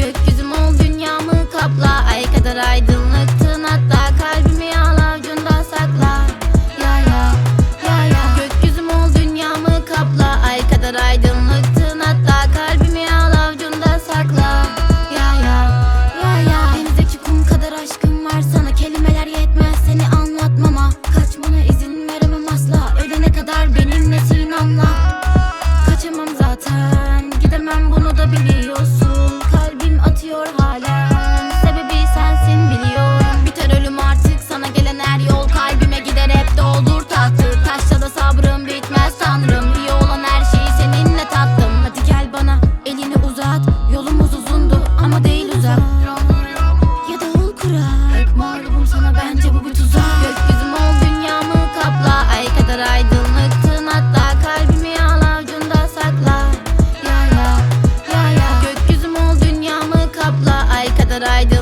Gökyüzüm ol dünyamı kapla. Ay kadar aydınlıktın hatta Kalbimi al avucunda sakla. Ya ya ya ya. Gökyüzüm ol dünyamı kapla. Ay kadar aydınlıktın hatta Kalbimi al avucunda sakla. Ya ya ya ya. Denizdeki kum kadar aşkım var sana. Kelimeler yetmez seni anlatmama. Kaçmana izin veremem asla. Ölene kadar benimlesin anla. Kaçamam zaten Gidemem bunu da biliyorsun Yolumuz uzundu ama değil uzak. Ya davul kurar Hep mağlubum sana bence bu bir tuzak. Gökyüzüm ol dünyamı kapla. Ay kadar aydınlıktın. Hatta Kalbimi al ucunda sakla. Ya ya ya ya. Gökyüzüm ol dünyamı kapla. Ay kadar aydınlıktın